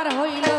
আমার হইল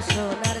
সোনা